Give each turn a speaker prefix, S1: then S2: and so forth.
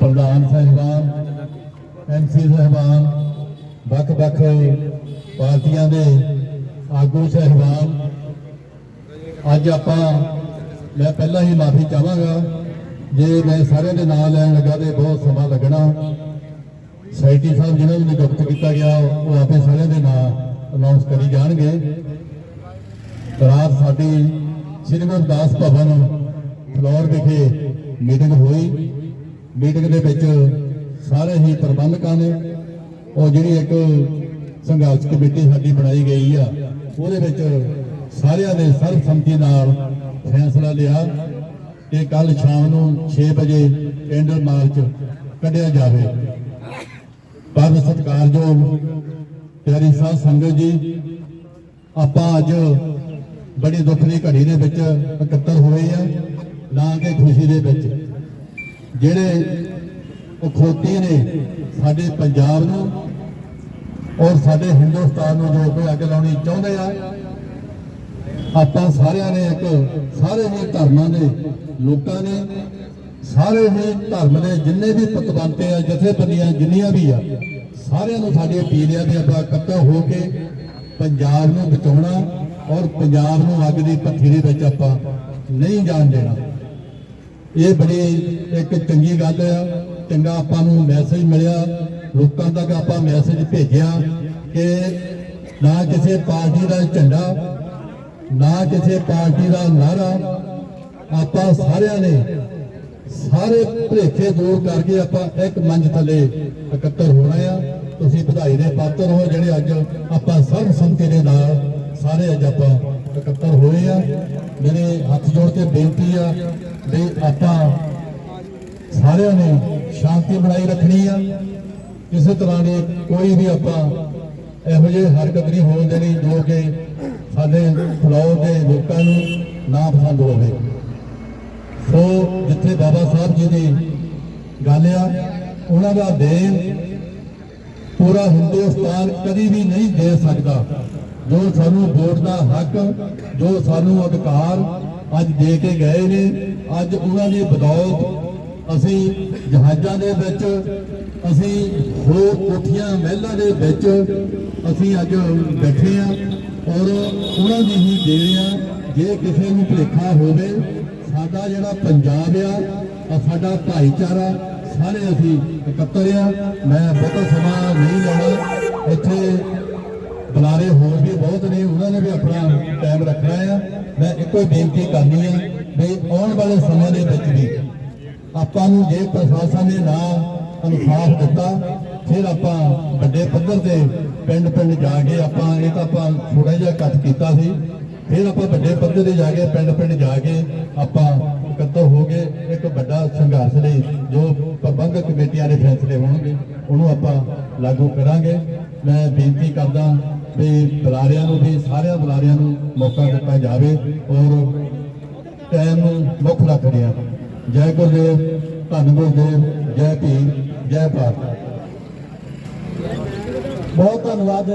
S1: ਪ੍ਰਧਾਨ ਸਾਹਿਬਾਨ ਐਮਸੀ ਸਾਹਿਬਾਨ ਵੱਖ-ਵੱਖ ਪਾਰਟੀਆਂ ਦੇ ਆਗੂ ਸਾਹਿਬਾਨ, ਅੱਜ ਆਪਾਂ, ਮੈਂ ਪਹਿਲਾਂ ਹੀ ਮਾਫੀ ਚਾਹਾਂਗਾ, ਜੇ ਮੈਂ ਸਾਰਿਆਂ ਦੇ ਨਾਂ ਲੈਣ ਲੱਗਾ ਤੇ ਬਹੁਤ ਸਮਾਂ ਲੱਗਣਾ। ਸੈਕਟਰੀ ਸਾਹਿਬ ਜਿਨ੍ਹਾਂ ਨੂੰ ਨਿਯੁਕਤ ਕੀਤਾ ਗਿਆ, ਉਹ ਆਪੇ ਸਾਰਿਆਂ ਦੇ ਨਾਂ ਅਨਾਉਂਸ ਕਰੀ ਜਾਣਗੇ। ਰਾਤ ਸਾਡੀ ਸ੍ਰੀ ਗੁਰਦਾਸ ਭਵਨ, ਫਲੋਰ ਵਿਖੇ ਮੀਟਿੰਗ ਹੋਈ। ਮੀਟਿੰਗ ਦੇ ਵਿੱਚ ਸਾਰੇ ਹੀ ਪ੍ਰਬੰਧਕਾਂ ਨੇ ਉਹ ਜਿਹੜੀ ਇੱਕ ਸੰਘਰਸ਼ ਕਮੇਟੀ ਸਾਡੀ ਬਣਾਈ ਗਈ ਆ, ਉਹਦੇ ਵਿੱਚ ਸਾਰਿਆਂ ਨੇ ਸਰਬਸੰਮਤੀ ਨਾਲ ਫੈਸਲਾ ਲਿਆ ਕਿ ਕੱਲ ਸ਼ਾਮ ਨੂੰ 6 ਵਜੇ ਕੈਂਡਲ ਮਾਰਚ ਕੱਢਿਆ ਜਾਵੇ। ਪਰ ਸਤਿਕਾਰਯੋਗ ਪਿਆਰੀ ਸਾਧ ਸੰਗਤ ਜੀ, ਆਪਾਂ ਅੱਜ ਬੜੀ ਦੁੱਖ ਦੀ ਘੜੀ ਦੇ ਵਿੱਚ ਇਕੱਤਰ ਹੋਏ ਆ, ਨਾ ਕਿ ਖੁਸ਼ੀ ਦੇ ਵਿੱਚ। ਜਿਹੜੇ ਉਹ ਨੇ ਸਾਡੇ ਪੰਜਾਬ ਨੂੰ ਔਰ ਸਾਡੇ ਹਿੰਦੁਸਤਾਨ ਨੂੰ ਜੋ ਕੋਈ ਅੱਗ ਲਾਉਣੀ ਚਾਹੁੰਦੇ ਆ, ਆਪਾਂ ਸਾਰਿਆਂ ਨੇ ਇੱਕ ਸਾਰੇ ਹੀ ਧਰਮਾਂ ਦੇ ਲੋਕਾਂ ਨੇ, ਸਾਰੇ ਹੀ ਧਰਮ ਦੇ ਜਿੰਨੇ ਵੀ ਪਤਵੰਤੇ ਆ, ਜਥੇਬੰਦੀਆਂ ਜਿੰਨੀਆਂ ਵੀ ਆ, ਸਾਰਿਆਂ ਨੂੰ ਸਾਡੀ ਅਪੀਲ ਆ ਵੀ ਆਪਾਂ ਇਕੱਠੇ ਹੋ ਕੇ ਪੰਜਾਬ ਨੂੰ ਬਚਾਉਣਾ ਔਰ ਪੰਜਾਬ ਨੂੰ ਅੱਗ ਦੀ ਭੱਠੀ ਦੇ ਵਿੱਚ ਆਪਾਂ ਨਹੀਂ ਜਾਣ ਦੇਣਾ। ਇਹ ਬੜੀ ਇੱਕ ਚੰਗੀ ਗੱਲ ਆ, ਚੰਗਾ ਆਪਾਂ ਨੂੰ ਮੈਸੇਜ ਮਿਲਿਆ, ਲੋਕਾਂ ਤੱਕ ਆਪਾਂ ਮੈਸੇਜ ਭੇਜਿਆ ਕਿ ਨਾ ਕਿਸੇ ਪਾਰਟੀ ਦਾ ਝੰਡਾ, ਨਾ ਕਿਸੇ ਪਾਰਟੀ ਦਾ ਨਾਰਾ ਆਪਾਂ ਸਾਰਿਆਂ ਨੇ ਸਾਰੇ ਭੁਲੇਖੇ ਦੂਰ ਕਰਕੇ ਆਪਾਂ ਇੱਕ ਮੰਚ ਥੱਲੇ ਇਕੱਤਰ ਹੋਣਾ ਆ। ਤੁਸੀਂ ਵਧਾਈ ਦੇ ਪਾਤਰ ਹੋ ਜਿਹੜੇ ਅੱਜ ਆਪਾਂ ਸਰਬ ਸੰਮਤੀ ਦੇ ਨਾਲ ਸਾਰੇ ਅੱਜ ਆਪਾਂ ਇਕੱਤਰ ਹੋਏ ਆ। ਮੇਰੇ ਹੱਥ ਜੋੜ ਕੇ ਬੇਨਤੀ ਆ ਵੀ ਆਪਾਂ ਸਾਰਿਆਂ ਨੇ ਸ਼ਾਂਤੀ ਬਣਾਈ ਰੱਖਣੀ ਆ। ਕਿਸੇ ਤਰ੍ਹਾਂ ਦੀ ਕੋਈ ਵੀ ਆਪਾਂ ਇਹੋ ਜਿਹੀ ਹਰਕਤ ਨਹੀਂ ਹੋਣ ਦੇਣੀ ਜੋ ਕਿ ਸਾਡੇ ਫਲੋਰ ਦੇ ਲੋਕਾਂ ਨੂੰ ਨਾ ਪਸੰਦ ਹੋਵੇ। ਸੋ ਜਿੱਥੇ ਬਾਬਾ ਸਾਹਿਬ ਜੀ ਦੀ ਗੱਲ ਆ, ਉਹਨਾਂ ਦਾ ਦੇਣ ਪੂਰਾ ਹਿੰਦੁਸਤਾਨ ਕਦੀ ਵੀ ਨਹੀਂ ਦੇ ਸਕਦਾ। ਜੋ ਸਾਨੂੰ ਵੋਟ ਦਾ ਹੱਕ, ਜੋ ਸਾਨੂੰ ਅਧਿਕਾਰ ਅੱਜ ਦੇ ਕੇ ਗਏ ਨੇ, ਅੱਜ ਉਹਨਾਂ ਦੀ ਬਦੌਲਤ ਅਸੀਂ ਜਹਾਜ਼ਾਂ ਦੇ ਵਿੱਚ, ਅਸੀਂ ਹੋਰ ਕੋਠੀਆਂ, ਮਹਿਲਾਂ ਦੇ ਵਿੱਚ ਅਸੀਂ ਅੱਜ ਬੈਠੇ ਆ ਔਰ ਉਹਨਾਂ ਦੀ ਹੀ ਦੇਣ ਆ, ਜੇ ਕਿਸੇ ਨੂੰ ਭੁਲੇਖਾ ਹੋਵੇ, ਸਾਡਾ ਜਿਹੜਾ ਪੰਜਾਬ ਆ ਆ ਸਾਡਾ ਭਾਈਚਾਰਾ ਸਾਰੇ ਅਸੀਂ ਇਕੱਤਰ ਆ ਮੈਂ ਬਹੁਤਾ ਸਮਾਂ ਨਹੀਂ ਲੈਣਾ। ਇੱਥੇ ਬੁਲਾਰੇ ਹੋਰ ਵੀ ਬਹੁਤ ਨੇ, ਉਹਨਾਂ ਨੇ ਵੀ ਆਪਣਾ ਟਾਈਮ ਰੱਖਣਾ ਆ। ਮੈਂ ਇੱਕੋ ਹੀ ਬੇਨਤੀ ਕਰਨੀ ਆ ਵੀ ਆਉਣ ਵਾਲੇ ਸਮੇਂ ਦੇ ਵਿੱਚ ਵੀ ਆਪਾਂ ਨੂੰ ਜੇ ਪ੍ਰਸ਼ਾਸਨ ਨੇ ਨਾ ਇਨਸਾਫ ਦਿੱਤਾ, ਫਿਰ ਆਪਾਂ ਵੱਡੇ ਪੱਧਰ ਤੇ ਪਿੰਡ ਪਿੰਡ ਜਾ ਕੇ ਆਪਾਂ, ਇਹ ਤਾਂ ਆਪਾਂ ਥੋੜਾ ਜਿਹਾ ਕੱਟ ਕੀਤਾ ਸੀ। ਫਿਰ ਆਪਾਂ ਵੱਡੇ ਪੱਧਰ ਤੇ ਜਾ ਕੇ ਪਿੰਡ ਪਿੰਡ ਜਾ ਕੇ ਆਪਾਂ ਇਕੱਤਰ ਹੋ ਕੇ ਇੱਕ ਵੱਡਾ ਸੰਘਰਸ਼ ਲਈ ਜੋ ਪ੍ਰਬੰਧਕ ਕਮੇਟੀਆਂ ਦੇ ਫੈਸਲੇ ਹੋਣਗੇ, ਉਹਨੂੰ ਆਪਾਂ ਲਾਗੂ ਕਰਾਂਗੇ। ਮੈਂ ਬੇਨਤੀ ਕਰਦਾ ਵੀ ਬੁਲਾਰਿਆਂ ਨੂੰ ਵੀ, ਸਾਰਿਆਂ ਬੁਲਾਰਿਆਂ ਨੂੰ ਮੌਕਾ ਦਿੱਤਾ ਜਾਵੇ ਔਰ ਟਾਈਮ ਨੂੰ ਮੁੱਖ ਰੱਖ ਰਿਹਾ। ਜੈ ਗੁਰਦੇਵ, ਧੰਨ ਗੁਰਦੇਵ, ਜੈ ਭੀਮ, ਜੈ ਭਾਰਤ।
S2: ਬਹੁਤ ਧੰਨਵਾਦ